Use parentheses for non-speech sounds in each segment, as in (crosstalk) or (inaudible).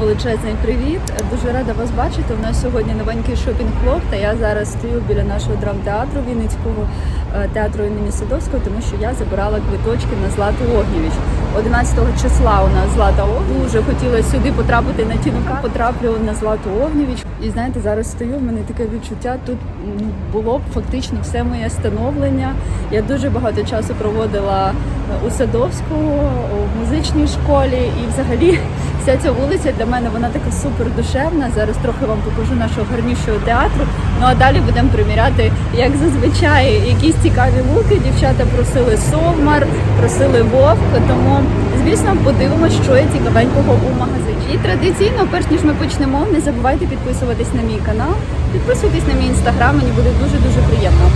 Величезний привіт. Дуже рада вас бачити. У нас сьогодні новенький шопінг-клуб, та я зараз стою біля нашого драмтеатру Вінницького е, театру імені Садовського, тому що я забирала квиточки на Злату Огнєвіч. 11 числа у нас Злата Огнєвіч. Дуже хотіла сюди потрапити на тінука. Потраплю на Злату Огнєвіч. І знаєте, зараз стою. в мене таке відчуття. Тут ну, було б фактично все моє становлення. Я дуже багато часу проводила е, у Садовського, у музичній школі і взагалі. Вся ця вулиця для мене вона така супер душевна. Зараз трохи вам покажу нашого гарнішого театру. Ну а далі будемо приміряти, як зазвичай, якісь цікаві луки. Дівчата просили совмар, просили вовк. Тому, звісно, подивимося, що є цікавенького у магазині. І традиційно, перш ніж ми почнемо, не забувайте підписуватись на мій канал, підписуйтесь на мій інстаграм. Мені буде дуже дуже приємно.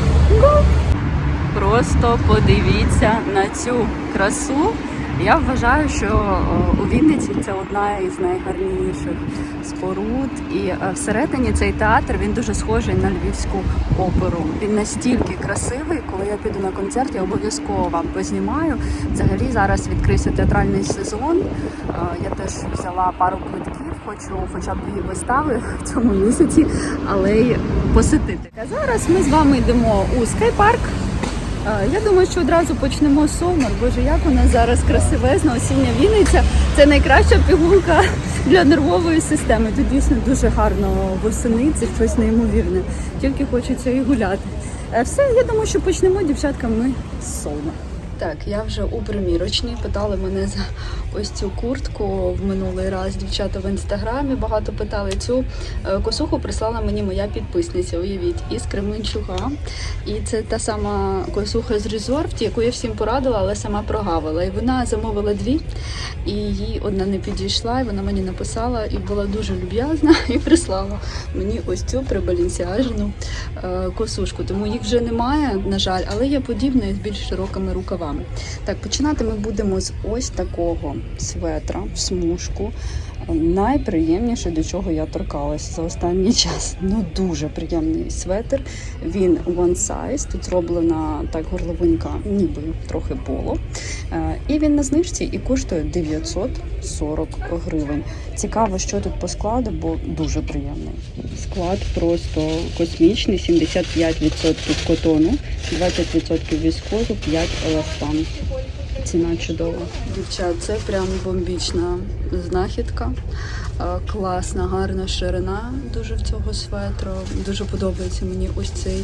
Просто подивіться на цю красу. Я вважаю, що у Вінниці це одна із найгарніших споруд. І е, всередині цей театр він дуже схожий на львівську оперу. Він настільки красивий, коли я піду на концерт, я обов'язково вам познімаю. Взагалі зараз відкрився театральний сезон. Е, Я теж взяла пару квитків, хочу хоча б дві вистави в цьому місяці, але й посетити. А зараз ми з вами йдемо у скайпарк. Я думаю, що одразу почнемо з Сомер. Боже, як нас зараз красивезна осіння Вінниця. Це найкраща пігулка для нервової системи. Тут дійсно дуже гарно восени, це щось неймовірне. Тільки хочеться і гуляти. Е, Все, я думаю, що почнемо дівчатка. Ми з Совмар. Так, я вже у примірочній. Питали мене за ось цю куртку в минулий раз. Дівчата в інстаграмі багато питали. Цю е, косуху прислала мені моя підписниця. Уявіть, із Кременчуга. І це та сама косуха з резорфті, яку я всім порадила, але сама прогавила. І вона замовила дві, і їй одна не підійшла. І вона мені написала і була дуже люб'язна (laughs) і прислала мені ось цю прибалінсіажену е, косушку. Тому їх вже немає, на жаль, але є подібна із більш широкими рукавами. Так, починати ми будемо з ось такого светра смужку. Найприємніше, до чого я торкалася за останній час. Ну дуже приємний светр. Він one size. Тут зроблена так горловинка, ніби трохи поло. Е, І він на знижці і коштує 940 гривень. Цікаво, що тут по складу, бо дуже приємний. Склад просто космічний: 75% котону, 20% віскозу, 5 еластан. Ціна чудова. Дівчат, це прям бомбічна знахідка. Класна, гарна ширина дуже в цього светру. Дуже подобається мені ось цей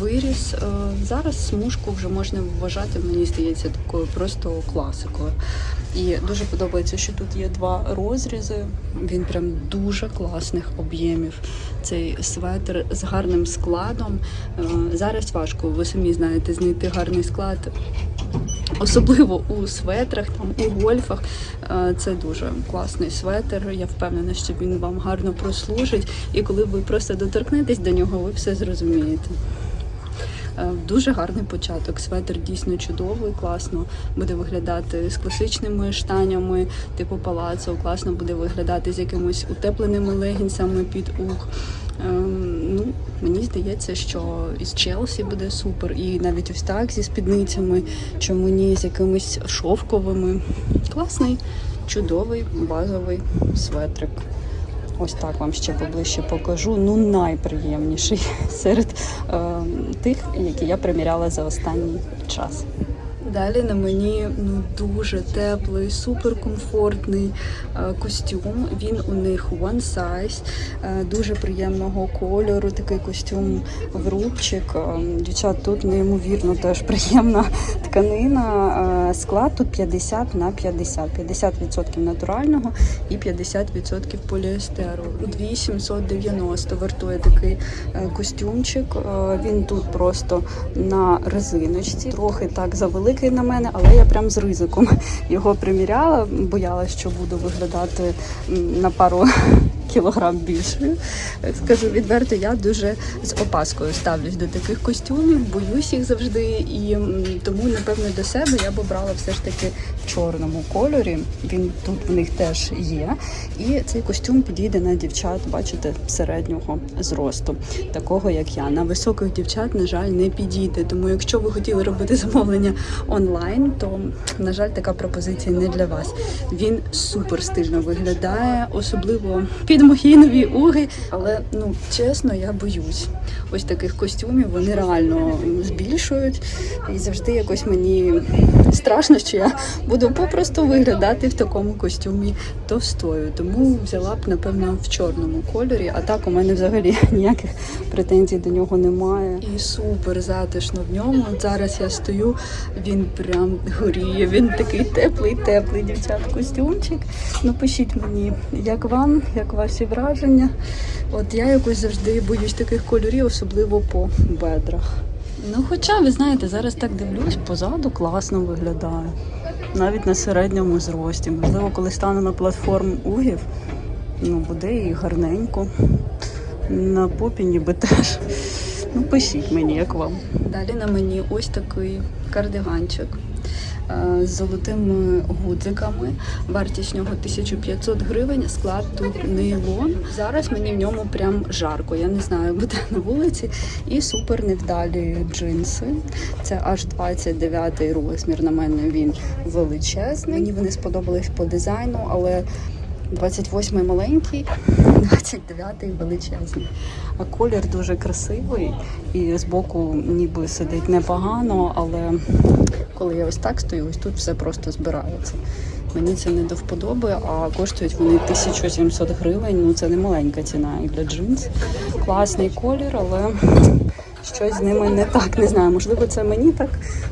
виріс. Зараз смужку вже можна вважати, мені здається, такою просто класикою. І дуже подобається, що тут є два розрізи. Він прям дуже класних об'ємів. Цей светр з гарним складом. Зараз важко, ви самі знаєте, знайти гарний склад Особливо у светрах, там у гольфах. Е, Це дуже класний светр. Я впевнена, що він вам гарно прослужить. І коли ви просто доторкнетесь до нього, ви все зрозумієте. Е, Дуже гарний початок. Светр дійсно чудовий, класно буде виглядати з класичними штанями, типу палацо, класно буде виглядати з якимось утепленими легінсами під ух. Мені здається, що із Челсі буде супер, і навіть ось так зі спідницями, чому ні, з якимись шовковими. Класний, чудовий базовий светрик. Ось так вам ще поближче покажу. Ну, найприємніший (laughs) серед е, тих, які я приміряла за останній час. Далі на мені ну дуже теплий, суперкомфортний е, костюм. Він у них one size, е, дуже приємного кольору. Такий костюм в рубчик. Е, Дівчат, тут неймовірно теж приємна (laughs) тканина. Склад тут 50 на 50. 50% натурального і 50% поліестеру. 2790 вартує такий костюмчик. Він тут просто на резиночці, трохи так завеликий на мене, але я прям з ризиком (laughs) його приміряла. Боялась, що буду виглядати на пару кілограм більшою. Скажу відверто, я дуже з опаскою ставлюсь до таких костюмів, боюсь їх завжди, і тому, напевно, до себе я б обрала все ж таки в чорному кольорі. Він тут в них теж є. І цей костюм підійде на дівчат, бачите, середнього зросту, такого як я. На високих дівчат, на жаль, не підійде. Тому, якщо ви хотіли робити замовлення онлайн, то на жаль, така пропозиція не для вас. Він супер стильно виглядає, особливо під мої уги. Але ну чесно, я боюсь. Ось таких костюмів вони реально збільшують. І завжди якось мені страшно, що я буду попросту виглядати в такому костюмі товстою. Тому взяла б, напевно, в чорному кольорі. А так у мене взагалі (laughs) ніяких претензій до нього немає. І супер затишно в ньому. От зараз я стою, він прям горіє. Він такий теплий, теплий дівчат костюмчик. Ну пишіть мені, як вам, як ваші враження. От я якось завжди боюсь таких кольорів, особливо по бедрах. Ну, хоча, ви знаєте, зараз так дивлюсь, позаду класно виглядає. Навіть на середньому зрості. Можливо, коли стану на платформу угів, ну, буде і гарненько. На попі ніби теж. Ну, пишіть мені, як вам. Далі на мені ось такий кардиганчик з золотими гудзиками. Вартість нього 1500 гривень, склад тут нейлон. Зараз мені в ньому прям жарко. Я не знаю, буде (laughs) на вулиці. І супер невдалі джинси. Це аж 29 розмір. На мене він величезний. Мені вони сподобались по дизайну, але 28 маленький, (laughs) 29-й величезний. А колір дуже красивий і збоку ніби сидить непогано, але коли я ось так стою, ось тут все просто збирається. Мені це не до вподоби, а коштують вони 1700 гривень. Ну це не маленька ціна і для джинс. Класний колір, але щось з ними не так. Не знаю, можливо, це мені так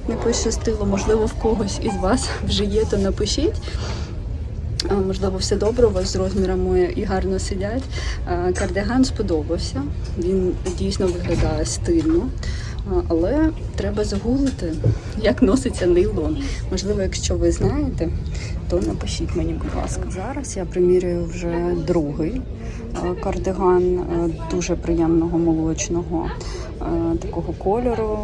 не пощастило, можливо, в когось із вас вже є, то напишіть. Можливо, все добре у вас з розмірами і гарно сидять. Кардиган сподобався. Він дійсно виглядає стильно. Але треба загуглити, як носиться нейлон. Можливо, якщо ви знаєте, то напишіть мені, будь ласка. Зараз я примірюю вже другий кардиган дуже приємного молочного такого кольору.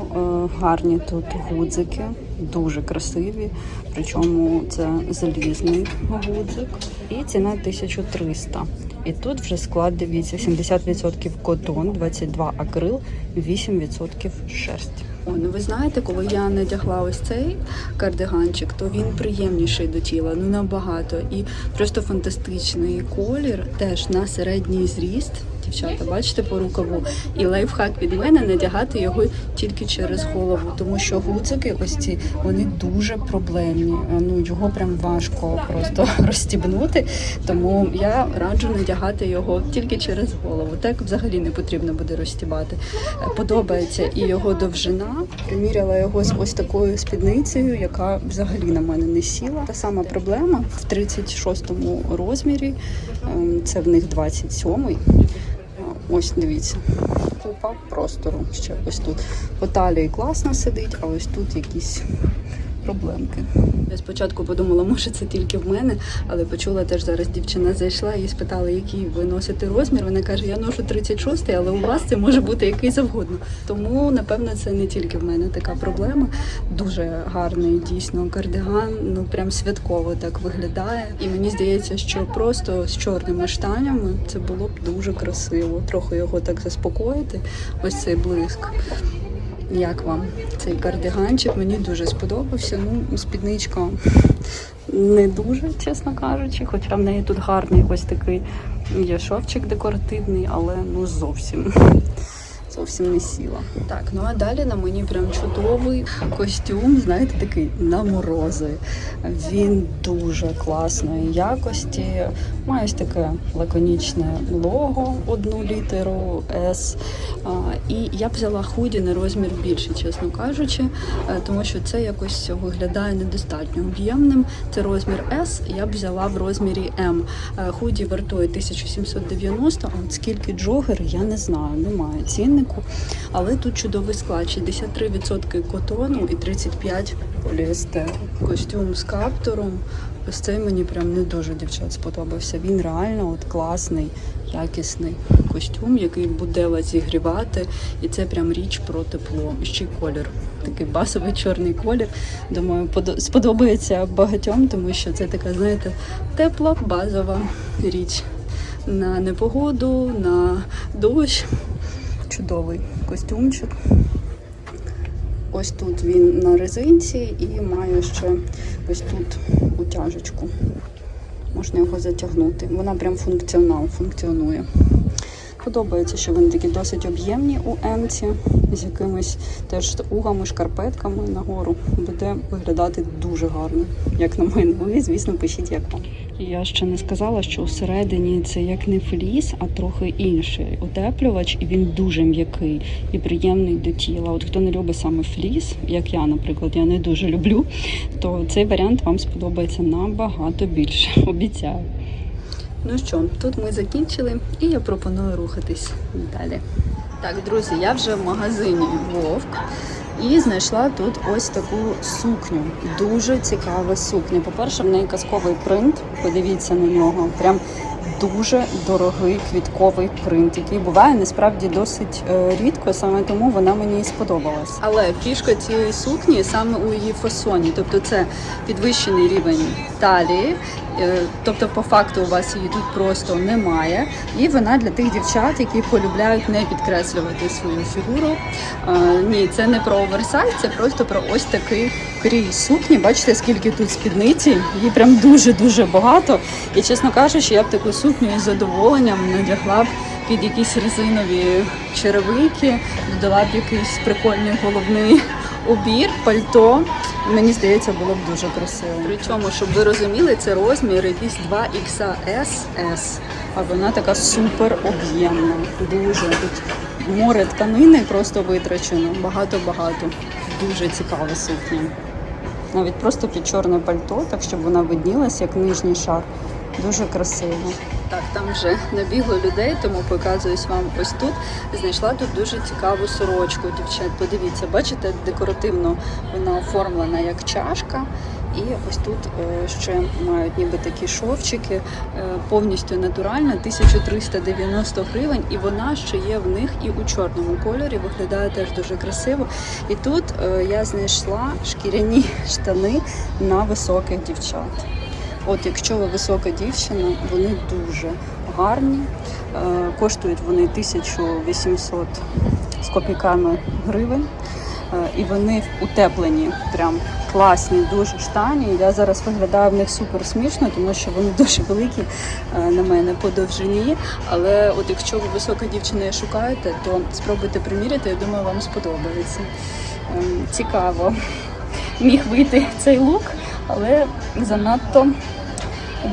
Гарні тут гудзики, дуже красиві. Причому це залізний гудзик. І ціна 1300. І тут вже склад, дивіться, 70% котон, 22 акрил, 8% шерсть. О, ну ви знаєте, коли я надягла ось цей кардиганчик, то він приємніший до тіла, ну набагато. І просто фантастичний колір, теж на середній зріст. Дівчата, бачите по рукаву. І лайфхак від мене надягати його тільки через голову, тому що гудзики ось ці вони дуже проблемні. Е, Ну його прям важко просто (laughs) розстібнути. Тому я раджу надягати його тільки через голову. Так взагалі не потрібно буде розстібати. Е, Подобається і його довжина. Приміряла його з ось такою спідницею, яка взагалі на мене не сіла. Та сама проблема в 36-му розмірі. Ем, Це в них 27-й. Ось дивіться. Купа простору ще ось тут. По класно сидить, а ось тут якісь проблемки. Я спочатку подумала, може це тільки в мене, але почула теж зараз дівчина зайшла і спитала, який ви носите розмір. Вона каже, я ношу 36, але у вас це може бути який завгодно. Тому напевно це не тільки в мене така проблема. Дуже гарний дійсно кардиган, ну прям святково так виглядає. І мені здається, що просто з чорними штанями це було б дуже красиво. Трохи його так заспокоїти. Ось цей блиск. Як вам цей кардиганчик? Мені дуже сподобався. Ну, спідничка не дуже, чесно кажучи, хоча в неї тут гарний ось такий є шовчик декоративний, але ну зовсім. Зовсім не сіла. Так, ну а далі на мені прям чудовий костюм, знаєте, такий на морози. Він дуже класної якості. Має ось таке лаконічне лого, одну літеру. А, І я б взяла худі на розмір більше, чесно кажучи, е, тому що це якось виглядає недостатньо об'ємним. Це розмір S, я б взяла в розмірі M. Е, Худі вартує 1790, а от скільки джогер, я не знаю, немає ціннику. Але тут чудовий склад: 63% котону і 35% поліестеру. Костюм з каптором. Ось цей мені прям не дуже дівчат сподобався. Він реально от класний, якісний костюм, який буде вас зігрівати, і це прям річ про тепло. І Ще й колір. Такий басовий чорний колір. Думаю, сподобається багатьом, тому що це така, знаєте, тепла базова річ на непогоду, на дощ. Чудовий костюмчик. Ось тут він на резинці і має ще ось тут утяжечку. Можна його затягнути. Вона прям функціонал функціонує. Подобається, що вони такі досить об'ємні у Емці, з якимись теж угами, шкарпетками нагору. Буде виглядати дуже гарно, як на мене. Ви, звісно, пишіть, як вам. Я ще не сказала, що всередині це як не фліс, а трохи інший утеплювач, і він дуже м'який і приємний до тіла. От хто не любить саме фліс, як я, наприклад, я не дуже люблю, то цей варіант вам сподобається набагато більше. Обіцяю. Ну що, тут ми закінчили, і я пропоную рухатись далі. Так, друзі, я вже в магазині Вовк і знайшла тут ось таку сукню. Дуже цікава сукня. По-перше, в неї казковий принт. Подивіться на нього. Прям дуже дорогий квітковий принт, який буває насправді досить е, рідко, саме тому вона мені і сподобалась. Але фішка цієї сукні саме у її фасоні, тобто це підвищений рівень талії. Е, Тобто, по факту у вас її тут просто немає, і вона для тих дівчат, які полюбляють не підкреслювати свою фігуру. Е, Ні, це не про оверсайз, це просто про ось такий крій сукні. Бачите, скільки тут спідниці, її прям дуже дуже багато. І чесно кажучи, я б таку сукню із задоволенням надягла б під якісь резинові черевики, додала б якийсь прикольний головний убір, пальто. Мені здається, було б дуже красиво. Причому, щоб ви розуміли, це розмір якийсь 2XS, а вона така супер об'ємна. Дуже тут море тканини просто витрачено. Багато-багато. Дуже цікава сукня. Навіть просто під чорне пальто, так щоб вона виднілась як нижній шар. Дуже красиво. Так, там вже набігло людей, тому показуюсь вам ось тут. Знайшла тут дуже цікаву сорочку, дівчат. Подивіться, бачите, декоративно вона оформлена як чашка. І ось тут е, ще мають ніби такі шовчики, е, повністю натуральна, 1390 гривень, і вона ще є в них і у чорному кольорі, виглядає теж дуже красиво. І тут е, я знайшла шкіряні (laughs) штани на високих дівчат. От якщо ви висока дівчина, вони дуже гарні. Е, Коштують вони 1800 з копійками гривень. Е, І вони утеплені, прям класні, дуже штані. Я зараз виглядаю в них супер смішно, тому що вони (laughs) дуже великі е, на мене по довжині. Але от якщо ви висока дівчина і шукаєте, то спробуйте приміряти, я думаю, вам сподобається. Ем, Цікаво (laughs) міг вийти цей лук, але занадто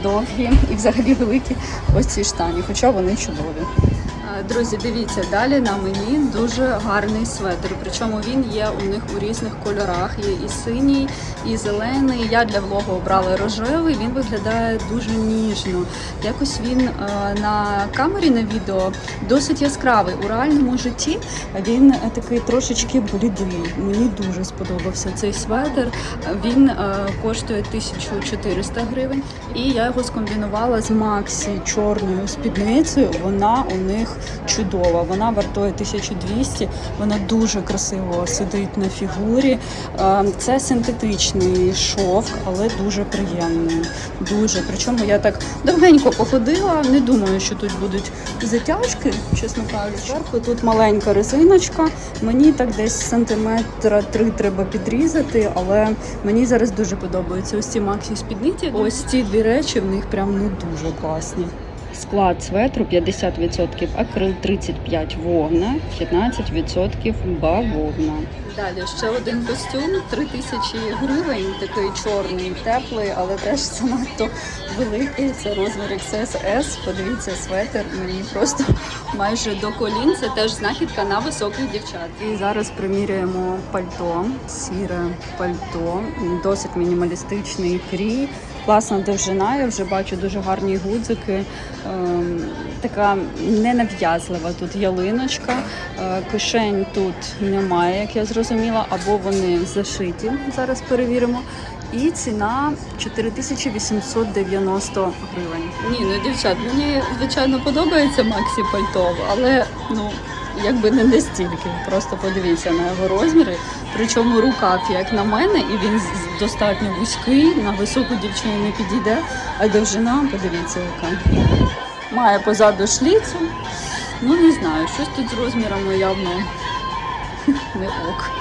довгі і взагалі великі ось ці штані, хоча вони чудові. Друзі, дивіться, далі на мені дуже гарний светр. Причому він є у них у різних кольорах. Є і синій, і зелений. Я для влогу обрала рожевий. Він виглядає дуже ніжно. Якось він е, на камері на відео досить яскравий. У реальному житті він е, такий трошечки блідий. Мені дуже сподобався цей светр. Він е, коштує 1400 гривень. І я його скомбінувала з Максі чорною спідницею. Вона у них чудова. Вона вартує 1200. Вона дуже красиво сидить на фігурі. Е, Це синтетичний шовк, але дуже приємний. Дуже. Причому я так довгенько походила. Не думаю, що тут будуть затяжки, чесно кажучи. Зверху тут маленька резиночка. Мені так десь сантиметра три треба підрізати, але мені зараз дуже подобаються ось ці максі спідниці. Ось ці дві речі в них прям ну дуже класні. Склад светру 50% акрил, 35 вовна, 15% бавовна. Далі ще один костюм 3000 гривень, такий чорний, теплий, але теж занадто великий. Це розмір XS. Подивіться, светр мені просто майже до колін. Це теж знахідка на високих дівчат. І зараз приміряємо пальто, сіре пальто, досить мінімалістичний крій. Класна довжина, я вже бачу дуже гарні гудзики. Ем, така ненав'язлива тут ялиночка. Е, кишень тут немає, як я зрозуміла, або вони зашиті. Зараз перевіримо. І ціна 4890 гривень. Ні, ну дівчат, мені звичайно подобається Максі пальто, але ну якби не настільки. Просто подивіться на його розміри. Причому рукав, як на мене, і він достатньо вузький, на високу дівчину не підійде, а довжина, подивіться, яка. Має позаду шліцу. Ну не знаю, щось тут з розмірами явно не ок.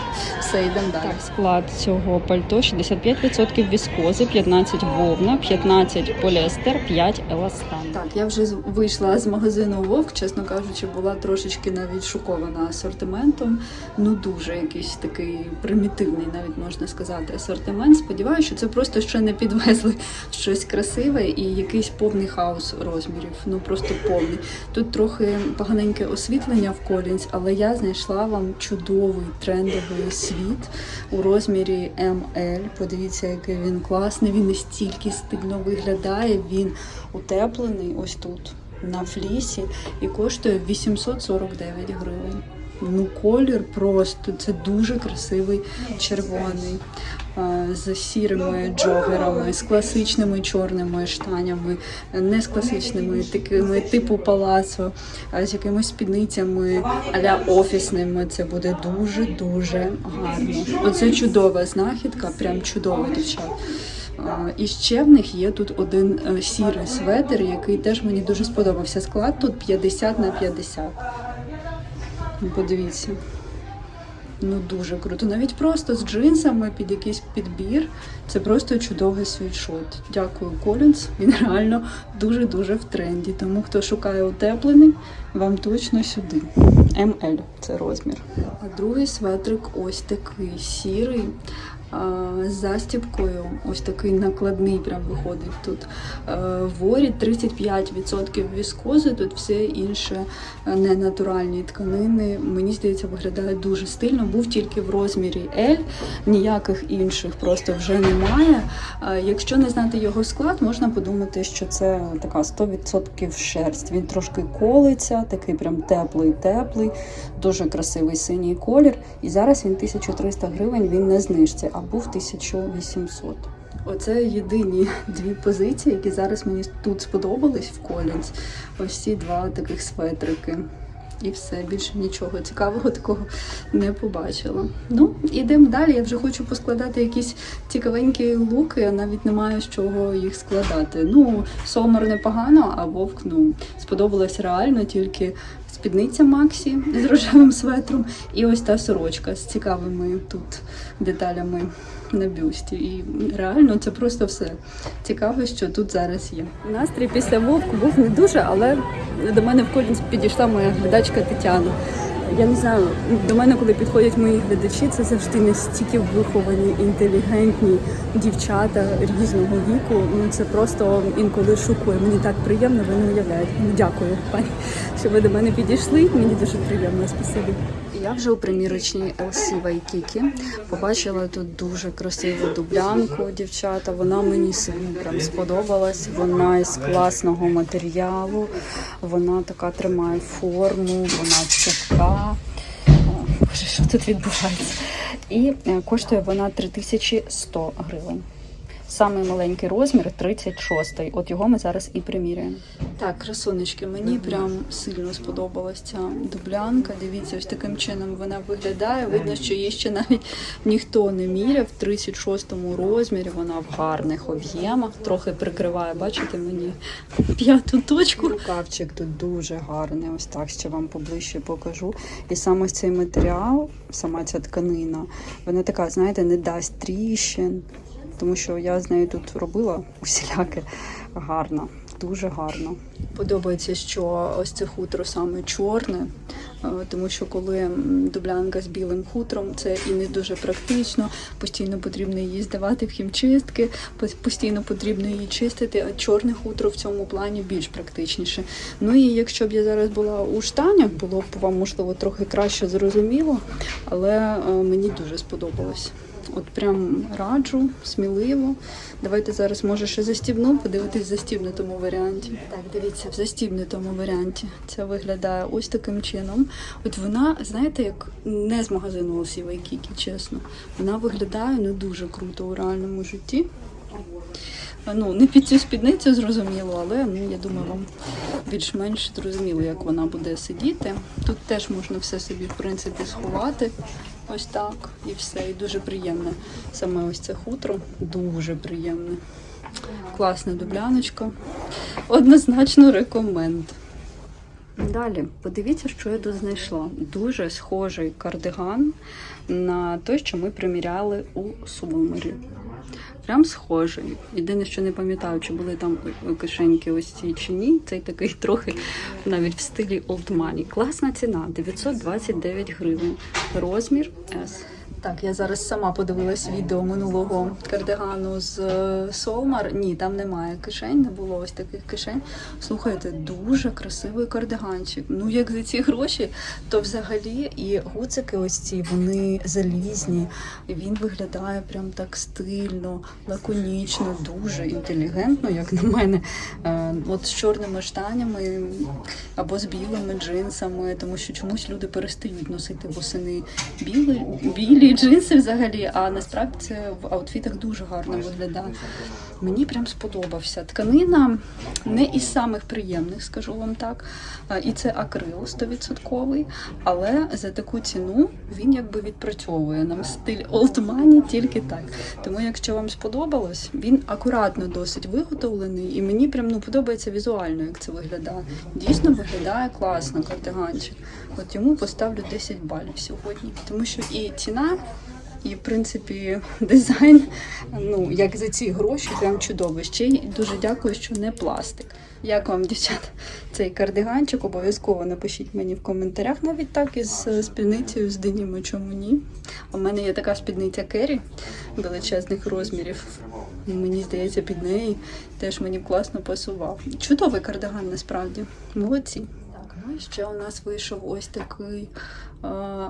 Все, йдемо далі. Так, склад цього пальто 65% віскози, 15 вовна, 15 поліестер, 5 еластан. Так, я вже вийшла з магазину Вовк, чесно кажучи, була трошечки навіть шокована асортиментом. Ну дуже якийсь такий примітивний, навіть можна сказати, асортимент. Сподіваюся, що це просто ще не підвезли щось красиве і якийсь повний хаос розмірів. Ну просто повний. Тут трохи поганеньке освітлення в Колінсь, але я знайшла вам чудовий трендовий світ у розмірі ML. Подивіться, який він класний. Він настільки стильно виглядає. Він утеплений ось тут на флісі і коштує 849 гривень. Ну, колір просто це дуже красивий червоний з сірими джогерами, з класичними чорними штанями, не з класичними, такими типу палацо, а з якимись спідницями аля офісними. Це буде дуже дуже гарно. Оце чудова знахідка, прям чудова дівчат. І ще в них є тут один е, сірий светр, який теж мені дуже сподобався. Склад тут 50 на 50. Ну, Подивіться. Ну дуже круто. Навіть просто з джинсами під якийсь підбір. Це просто чудовий світшот. Дякую, Колінс. Він реально дуже-дуже в тренді. Тому хто шукає утеплений, вам точно сюди. МЛ це розмір. А другий светрик ось такий сірий. З застібкою, ось такий накладний прям виходить тут. Е, Ворі 35% віскози, тут все інше е, ненатуральні тканини. Мені здається, виглядає дуже стильно. Був тільки в розмірі L, ніяких інших просто вже немає. Е, Якщо не знати його склад, можна подумати, що це така 100% шерсть. Він трошки колиться, такий прям теплий-теплий, дуже красивий синій колір. І зараз він 1300 гривень, він не знижці, а був 1800. Оце єдині (laughs) дві позиції, які зараз мені тут сподобались в Колінс. Ось ці два таких светрики. І все, більше нічого цікавого такого не побачила. Ну, ідемо далі. Я вже хочу поскладати якісь цікавенькі луки, а навіть не маю з чого їх складати. Ну, сомер непогано, а вовк ну, сподобалось реально тільки спідниця Максі з рожевим светром і ось та сорочка з цікавими тут деталями на бюсті. І реально це просто все цікаве, що тут зараз є. Настрій після вовку був не дуже, але до мене в Колінс підійшла моя глядачка Тетяна. Я не знаю, до мене, коли підходять мої глядачі, це завжди настільки виховані, інтелігентні дівчата різного віку. Ну це просто інколи шокує. Мені так приємно, ви не уявляєте. Ну, дякую, пані, що ви до мене підійшли. Мені дуже приємно, спасибі. Я вже у примірочній LC Waikiki побачила тут дуже красиву дублянку, дівчата. Вона мені сильно прям сподобалась. Вона із класного матеріалу, вона така тримає форму, вона цупка. Боже, що тут відбувається? І е, коштує вона 3100 гривень. Самий маленький розмір 36-й. От його ми зараз і приміряємо. Так, красунечки, мені прям сильно сподобалась ця дублянка. Дивіться, ось таким чином вона виглядає. Видно, що її ще навіть ніхто не міряв. В 36-му розмірі вона в гарних об'ємах. Трохи прикриває, бачите мені п'яту точку. Рукавчик тут дуже гарний. Ось так ще вам поближче покажу. І саме цей матеріал, сама ця тканина, вона така, знаєте, не дасть тріщин тому що я з нею тут робила усіляке гарно, дуже гарно. Подобається, що ось це хутро саме чорне, е, тому що коли дублянка з білим хутром, це і не дуже практично. Постійно потрібно її здавати в хімчистки, постійно потрібно її чистити. А чорне хутро в цьому плані більш практичніше. Ну і якщо б я зараз була у штанях, було б вам можливо трохи краще зрозуміло, але е, мені дуже сподобалось. От прям раджу, сміливо. Давайте зараз, може, ще застібну, подивитись в застібнутому варіанті. Так, дивіться, в застібнутому варіанті. Це виглядає ось таким чином. От вона, знаєте, як не з магазину Осівай Кікі, чесно. Вона виглядає ну дуже круто у реальному житті. Ну, не під цю спідницю зрозуміло, але ну, я думаю, вам більш-менш зрозуміло, як вона буде сидіти. Тут теж можна все собі, в принципі, сховати. Ось так і все. І дуже приємне. Саме ось це хутро. Дуже приємне. Класна дубляночка. Однозначно рекоменд. Далі, подивіться, що я тут знайшла. Дуже схожий кардиган на той, що ми приміряли у Сумері. Прям схожий. Єдине, що не пам'ятаю, чи були там кишеньки ось ці чи ні. Цей такий (laughs) трохи навіть в стилі Old Money. Класна ціна 929 гривень. Розмір S. Так, я зараз сама подивилась відео минулого кардигану з е, Солмар. Ні, там немає кишень, не було ось таких кишень. Слухайте, дуже красивий кардиганчик. Ну, як за ці гроші, то взагалі і гуцики ось ці, вони залізні. Він виглядає прям так стильно, лаконічно, дуже інтелігентно, як на мене. Е, От з чорними штанями або з білими джинсами, тому що чомусь люди перестають носити восени білі, білі джинси взагалі, а насправді це в аутфітах дуже гарно виглядає. Мені прям сподобався. Тканина не із самих приємних, скажу вам так. І це акрил 100%, але за таку ціну він якби відпрацьовує нам стиль old money тільки так. Тому, якщо вам сподобалось, він акуратно досить виготовлений, і мені прям ну подобається візуально, як це виглядає. Дійсно виглядає класно кардиганчик. От йому поставлю 10 балів сьогодні, тому що і ціна. І, в принципі, дизайн, ну, як за ці гроші, прям чудовий. Ще й дуже дякую, що не пластик. Як вам, дівчата, цей кардиганчик? Обов'язково напишіть мені в коментарях, навіть так із е, спідницею з деніми, чому ні. У мене є така спідниця Керрі величезних розмірів. Мені здається, під неї теж мені класно пасував. Чудовий кардиган насправді. Молодці. Так, ну і ще у нас вийшов ось такий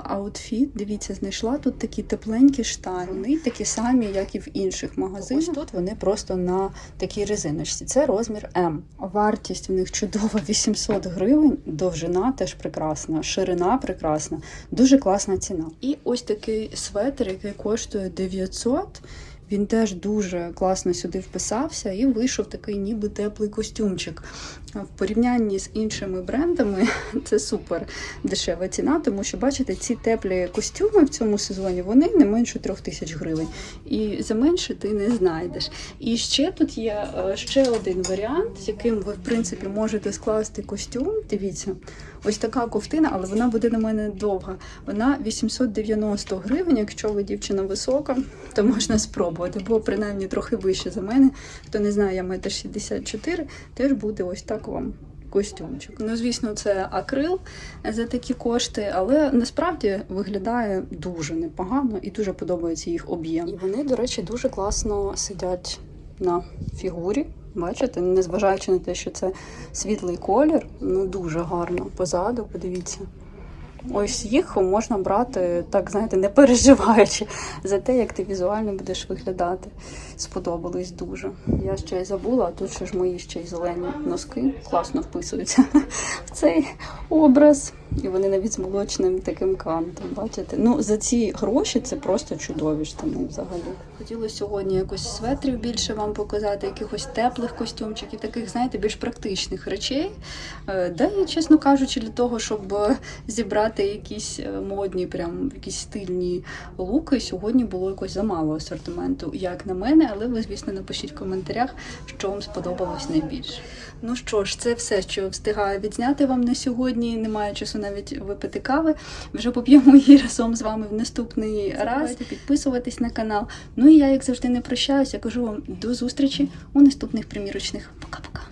аутфіт. Дивіться, знайшла тут такі тепленькі штани. Вони такі самі, як і в інших магазинах. Ось тут вони просто на такій резиночці. Це розмір М. Вартість в них чудова 800 гривень. Довжина теж прекрасна, ширина прекрасна, дуже класна ціна. І ось такий светр, який коштує 900. Він теж дуже класно сюди вписався і вийшов такий ніби теплий костюмчик. В порівнянні з іншими брендами (laughs) це супер дешева ціна, тому що бачите, ці теплі костюми в цьому сезоні вони не менше трьох тисяч гривень. І за менше ти не знайдеш. І ще тут є е, ще один варіант, з яким ви, в принципі, можете скласти костюм. Дивіться, ось така ковтина, але вона буде на мене довга. Вона 890 гривень. Якщо ви дівчина висока, то можна спробувати, бо принаймні трохи вище за мене. Хто не знає, я метр 64, теж буде ось так вам. Костюмчик. Ну, звісно, це акрил за такі кошти, але насправді виглядає дуже непогано і дуже подобається їх об'єм. І вони, до речі, дуже класно сидять на фігурі. Бачите, незважаючи на те, що це світлий колір, ну дуже гарно позаду, подивіться. Ось їх можна брати, так знаєте, не переживаючи за те, як ти візуально будеш виглядати. Сподобались дуже. Я ще й забула, а тут ще ж мої ще й зелені носки класно вписуються (laughs) в цей образ. І вони навіть з молочним таким кантом. Бачите? Ну за ці гроші це просто чудові штани взагалі. Хотіла сьогодні якось светрів більше вам показати, якихось теплих костюмчиків, таких, знаєте, більш практичних речей. Е, Да і, чесно кажучи, для того, щоб е, зібрати якісь е, модні, прям якісь стильні луки, сьогодні було якось замало асортименту, як на мене, але ви, звісно, напишіть в коментарях, що вам сподобалось найбільше. Ну що ж, це все, що встигаю відзняти вам на сьогодні. Немає часу навіть випити кави. Вже поп'ємо її разом з вами в наступний раз. Підписуватись на канал. Ну і я, як завжди, не прощаюся. Кажу вам до зустрічі у наступних примірочних. Пока-пока.